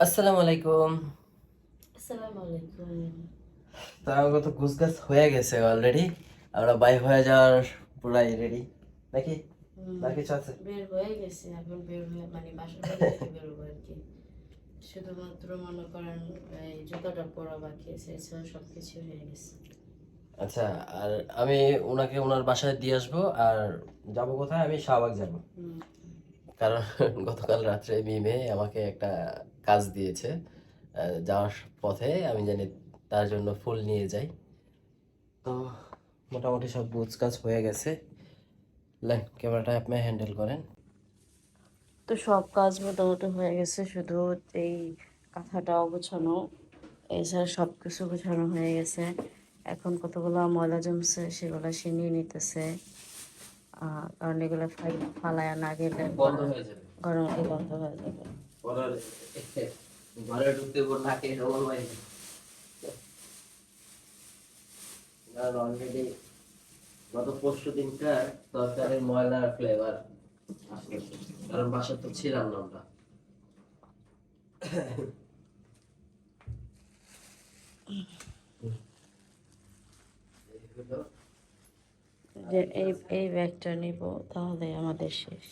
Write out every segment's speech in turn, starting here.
আসসালামু আলাইকুম। আসসালামু আলাইকুম। তো আমাকে তো গুছগাছ হয়ে গেছে অলরেডি আমরা বাইক হয়ে যাওয়ার পুরাই রেডি নাকি? না আছে? বের হয়ে গেছে এখন বের হয়ে মানে বাড়ি থেকে আর কি। শুধুমাত্র মনে করেন এই জুতাটা পরা বাকি আছে এছাড়া সব কিছু হয়ে গেছে। আচ্ছা আর আমি ওনাকে ওনার বাসায় দিয়ে আসব আর যাব কোথায়? আমি শাহবাগ যাব। কারণ গতকাল রাত্রে মিমে আমাকে একটা কাজ দিয়েছে যাওয়ার পথে আমি জানি তার জন্য ফুল নিয়ে যাই। তো মোটামুটি সব বুঝ কাজ হয়ে গেছে। লেন ক্যামেরাটা আপনি হ্যান্ডেল করেন। তো সব কাজ মোটামুটি হয়ে গেছে, শুধু এই কাঁথাটা অগোছানো, এছাড়া সব কিছু গোছানো হয়ে গেছে। এখন কতগুলো ময়লা জমছে সেগুলো সে নিয়ে নিতেছে। কারণ এগুলো ফালায়া না গেলে বন্ধ হয়ে যাবে। গরম বন্ধ হয়ে যাবে। ঘরে ঢুকতে নাকে রোল হয় কারণ অলরেডি গত পরশু দিনকার তরকারির ময়লার ফ্লেভার কারণ বাসা তো ছিলাম না আমরা। যে এই এই ব্যাগটা নিব তাহলে আমাদের শেষ।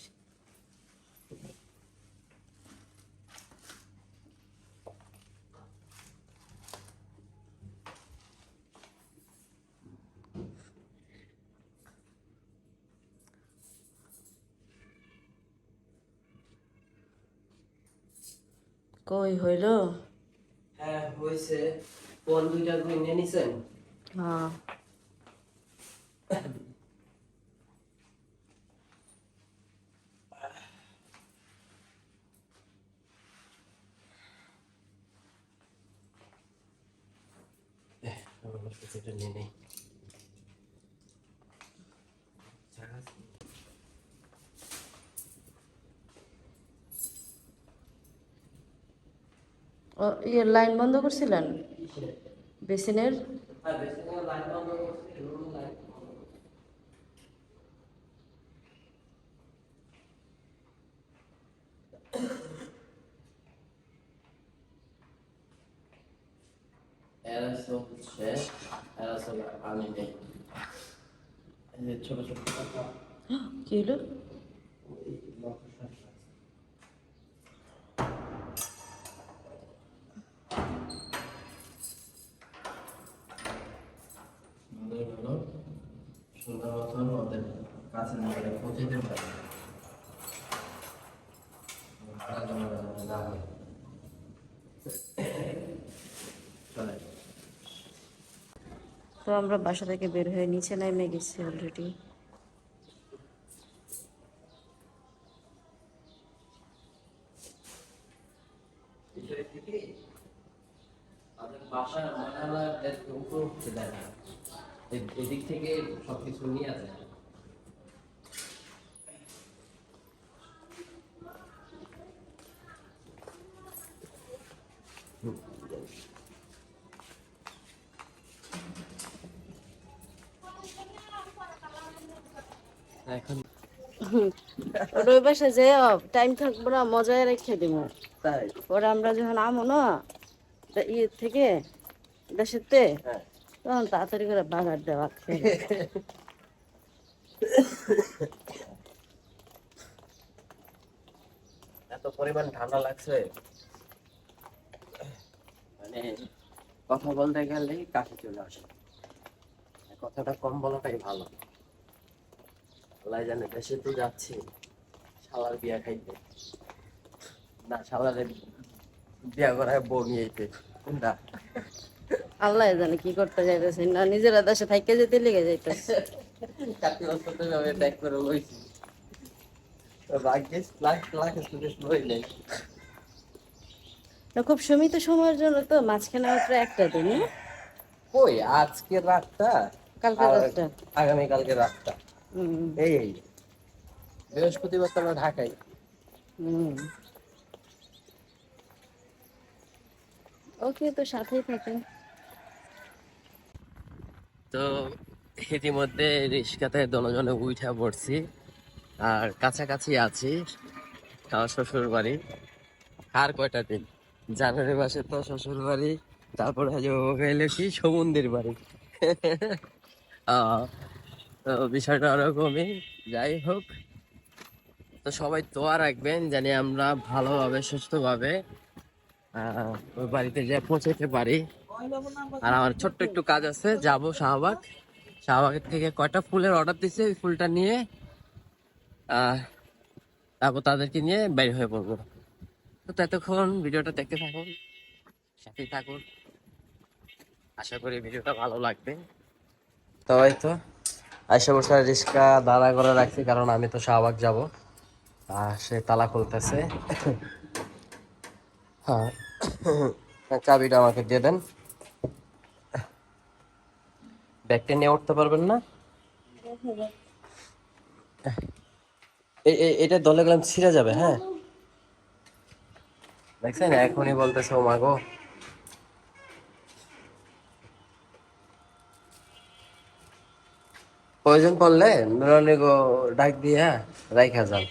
কই হইল? হ্যাঁ হয়েছে দুইটা নিয়ে নিছেন? হ্যাঁ। এটা নিয়ে নেই জায়গা ও ইয়ে লাইন বন্ধ করছিলেন? বেসিনের? লাইন বেশি বন্ধ করছি, রুম লাইট বন্ধ করছি। এরাসো হচ্ছে এরাসো পানি নেই এই যে ছোট ছোট পাতা, কি হলো ওই লঙ্কা শাক আছে। আমাদের হলো সুন্দর মতন ওদের কাছে নিয়ে পৌঁছাতে পারে ভাড়া জমা জমা না হয় চলে তো আমরা বাসা থেকে বের হয়ে নিচে নেমে গেছি অলরেডি এদিক থেকে সবকিছু নিয়ে আসে। ওর ওই বাসা যে টাইম থাকব না মজায় রেখে দিব। তাই? পরে আমরা যখন আমো না ইয়ে থেকে দেশেতে হ্যাঁ। তখন তাড়াতাড়ি করে বাগার দেওয়া এত পরিমাণ ঠান্ডা লাগছে। মানে কথা বলতে গেলে কাশি চলে আসে। কথাটা কম বলাটাই ভালো। আল্লাহ জানে দেশে তো যাচ্ছি। শালার বিয়া খাইতে। না শালারে বিয়া করায় বউ নিয়েছে না। আল্লাহ জানে কি করতে যাইতেছে। না নিজেরা দেশে থাইকে যেতে লেগে যাইতেছে। কাতি বছর তো আমি ট্যাগ করে লইছি ভাগ্যিস লাখ লাখ স্টুডেন্ট লই নেই। না খুব সীমিত সময়ের জন্য তো মাঝখানে মাত্র একটা দিন? কই আজকে রাতটা কালকে রাতটা। আগামী কালকে রাতটা এই এই। বৃহস্পতিবার তো আমরা ঢাকাই। হুম। ওকে তো সাথেই থাকেন। তো ইতিমধ্যে রিক্সাতে দনজনে উঠা পড়ছি আর কাছাকাছি আছি আমার শ্বশুর বাড়ি আর কয়টা দিন? জানুয়ারি মাসে তো শ্বশুর বাড়ি তারপরে ও কি? সমুদ্রের বাড়ি। বিষয়টা ওরকমই যাই হোক তো সবাই দোয়া রাখবেন জানি আমরা ভালোভাবে, সুস্থভাবে ওই বাড়িতে যে পৌঁছাতে পারি। আর আমার ছোট্ট একটু কাজ আছে, যাব শাহবাগ। শাহবাগের থেকে কয়টা ফুলের অর্ডার দিছে ওই ফুলটা নিয়ে তারপর তাদেরকে নিয়ে বের হয়ে পড়ব। তো ততক্ষণ ভিডিওটা দেখতে থাকুন, সাথেই থাকুন। আশা করি ভিডিওটা ভালো লাগবে। তো এই তো, আইসা বসে রিক্সা দাঁড়া করে রাখছি, কারণ আমি তো শাহবাগ যাব। সে তালা খুলতেছে। হ্যাঁ। চাবিটা আমাকে দিয়ে দেন। ব্যাগটা নিয়ে উঠতে পারবেন না? এটা দলে গেলাম ছিঁড়ে যাবে হ্যাঁ? দেখছেন? এখনই বলতেছে, ও মাগো প্রয়োজন পড়লে নুরানি গো ডাক দিয়া রাইখা যান।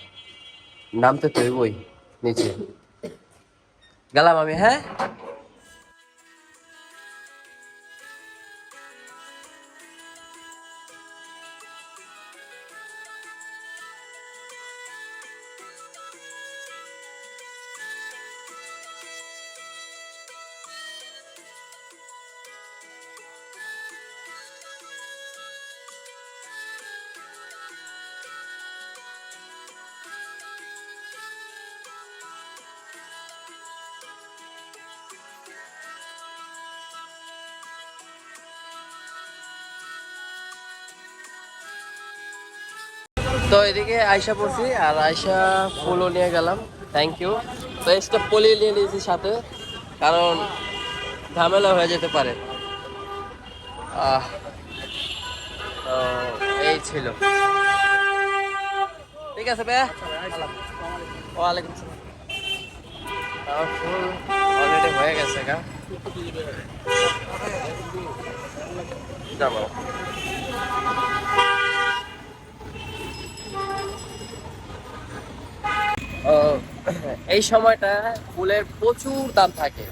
নামতে তো নিচে। গেলাম আমি হ্যাঁ? তো এদিকে আয়সা পড়ছি আর আয়সা ফুলও নিয়ে গেলাম থ্যাংক ইউ তো এক্সট্রা পলি নিয়ে নিয়েছি সাথে, কারণ ঝামেলা হয়ে যেতে পারে। এই ছিল। ঠিক আছে ভাইয়া? ওয়ালাইকুম আমার ফুল অলরেডি হয়ে গেছে গা। যাব। এই সময়টা ফুলের প্রচুর দাম থাকে।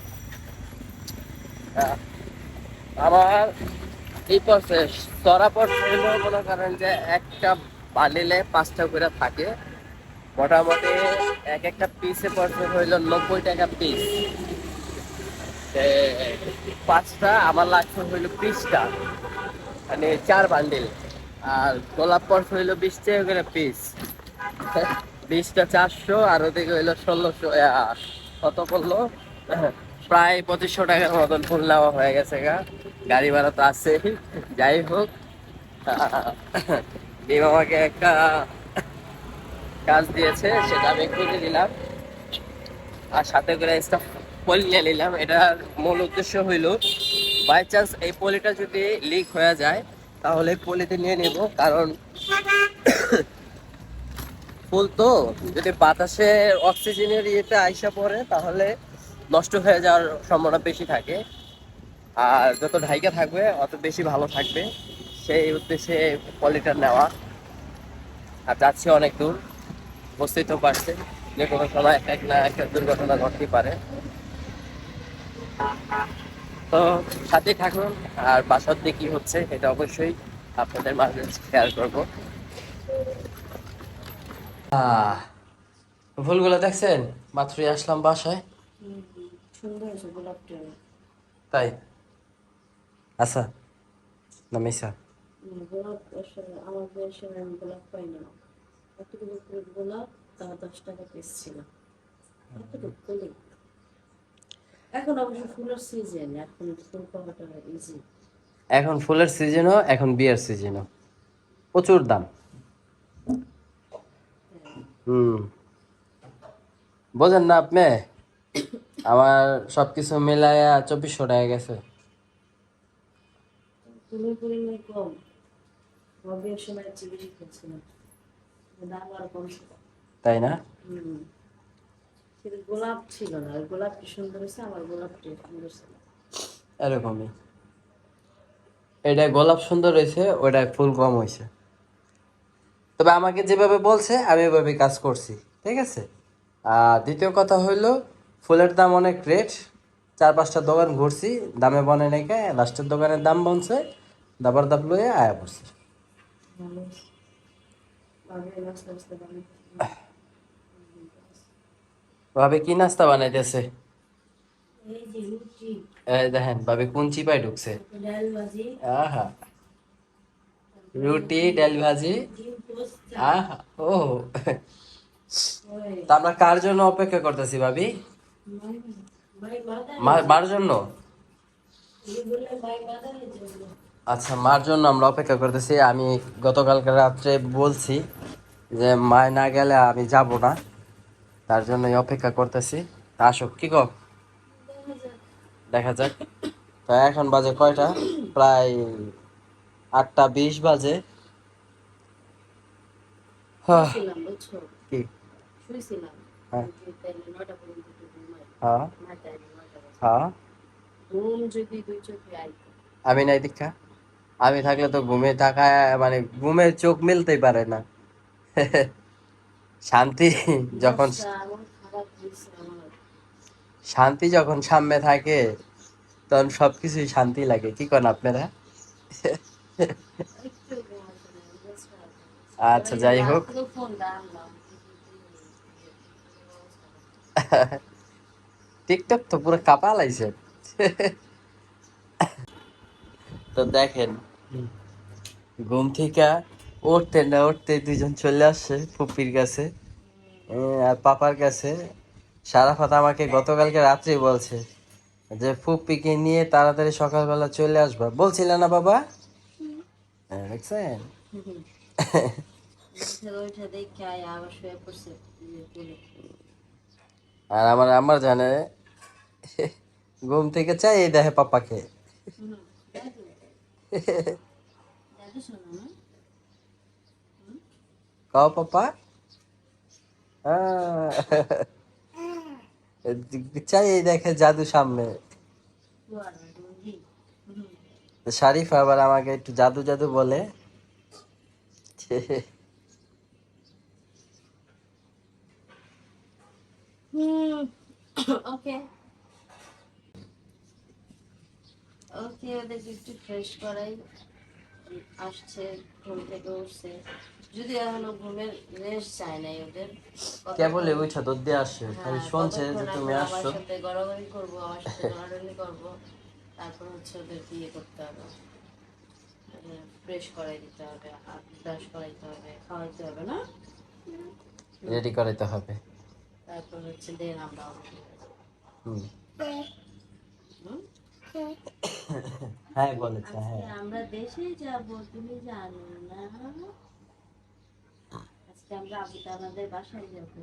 আমার এই সরা পথ হইল মনে করেন যে একটা বান্ডিলে পাঁচটা করে থাকে। মোটামুটি এক একটা পিসে পড়ছে হইল নব্বই টাকা পিস পাঁচটা, আমার লাগছে হইল পিসটা মানে চার বান্ডিল। আর গোলাপ পর্স হইল বিশ টাকা করে পিস বিশটা চারশো আর ওদিকে হইল ষোলোশো কত পড়ল? প্রায় পঁচিশশো টাকার মতন ফুল নেওয়া হয়ে গেছে গা। গাড়ি ভাড়া তো আছে যাই হোক। ডিম একটা কাজ দিয়েছে, সেটা আমি করে দিলাম আর সাথে করে একটা পলি নিয়ে নিলাম। এটার মূল উদ্দেশ্য হইল বাই চান্স এই পলিটা যদি লিক হয়ে যায়, তাহলে পলিতে নিয়ে নেব। কারণ ফুল তো, যদি বাতাসে অক্সিজেনের ইয়েতে আইসা পড়ে, তাহলে নষ্ট হয়ে যাওয়ার সম্ভাবনা বেশি থাকে। আর যত ঢাইকা থাকবে, অত বেশি ভালো থাকবে। সেই উদ্দেশ্যে পলিটা নেওয়া। আর যাচ্ছে অনেক দূর। বুঝতেই তো পারছে। যে কোনো সময় এক না একটা দুর্ঘটনা ঘটতে পারে। তো সাথে থাকুন। আর বাসার দিয়ে কি হচ্ছে এটা অবশ্যই আপনাদের মাঝে শেয়ার করব। ফুলগুলো দেখছেন? মাত্রই আসলাম বাসায়। সুন্দর হয়েছে গোলাপটা তাই? আচ্ছা না মিশা গোলাপ আমার বয়সে আমি গোলাপ পাই না। এতটুকু করে গোলাপ তা দশ টাকা পিস ছিল। এতটুকু ফুলে এখন অবশ্য ফুলের সিজন এখন ফুল পাওয়াটা ইজি এখন ফুলের সিজনও এখন বিয়ের সিজনও প্রচুর দাম। হুম। বোঝেন না আপনি? আমার সবকিছু মিলাইয়া চব্বিশশো টাকা গেছে। তাই না? গোলাপ ছিল না ওই গোলাপটি সুন্দর হয়েছে আমার গোলাপটি সুন্দর ছিল। এরকমই। এটা গোলাপ সুন্দর হয়েছে ওটা ফুল কম হয়েছে। তবে আমাকে যেভাবে বলছে, আমি ওইভাবে কাজ করছি, ঠিক আছে? দ্বিতীয় কথা হইল, ফুলের দাম অনেক রেট। চার পাঁচটা দোকান ঘুরছি, দামে বনে নাই কে লাস্টের দোকানের দাম বনছে, দাবার দাব লয়ে আয়া পড়ছে। ভাবে কি নাস্তা বানাইতেছে? দেখেন, ভাবে কোন চিপাই ঢুকছে? রুটি, ডাল ভাজি ও। তা আমরা কার জন্য অপেক্ষা করতেছি ভাবি? মা- মার জন্য? জন্য আচ্ছা মার জন্য আমরা অপেক্ষা করতেছি। আমি গতকালকে রাত্রে বলছি যে মায় না গেলে আমি যাব না। তার জন্যই অপেক্ষা করতেছি। তা আসো কি কো দেখা যাক। তো এখন বাজে কয়টা? প্রায় আটটা বিশ বাজে। হ্যাঁ, বুঝছ? কি? শুয়েছিলাম। হ্যাঁ। নয়টা পর্যন্ত একটু ঘুমাই হ্যাঁ। হ্যাঁ। ঘুম যদি দুই চোখে আইতো আমি নাই দীক্ষা। আমি থাকলে তো ঘুমে থাকা মানে ঘুমে চোখ মিলতেই পারে না। শান্তি যখন আচ্ছা, শান্তি যখন সামনে থাকে তখন সবকিছুই শান্তি লাগে। কি করেন আপনারা একটু ঘুমাতে নেই, বুঝছ? আচ্ছা যাই হোক। টিকটক তো পুরো কাপা লাইছে তো দেখেন ঘুম থেকে উঠতে না উঠতে দুজন চলে আসছে ফুপির কাছে আর পাপার কাছে। সারাফাত আমাকে গতকালকে রাত্রে বলছে যে ফুপিকে নিয়ে তাড়াতাড়ি সকালবেলা চলে আসবা। বলছিলে না বাবা? হ্যাঁ, দেখছেন? আর আমার আমার জানে, ঘুম থেকে চাই এই দেখে পাপাকে কাও পাপা চাই এই দেখে জাদু সামনে। শারিফ আবার আমাকে একটু জাদু জাদু বলে। হুম ওকে ওকে ওদেরকে একটু ফ্রেশ করাই। আসছে ঘুম থেকে উঠছে। যদি এখনও ঘুমের রেস্ট চায় নাই ওদের কে বলে উঠা দুধ দিয়ে আসছে? খালি হ্যাঁ, শুনছে যে তুমি আসছো। গড়াগড়ি করব আমার সাথে গড়াগড়ি করব তারপর হচ্ছে ওদের ইয়ে করতে হবে। ফ্রেশ করাই দিতে হবে হাত ব্রাশ করাইতে হবে খাওয়াইতে হবে না? রেডি করাইতে হবে। তারপর হচ্ছে দেন আমরা হুম। হুম? হ্যাঁ বলেছে হ্যাঁ। আমরা দেশে যাব তুমি জানো না। আজকে আমরা আবু আমাদের বাসায় যাব।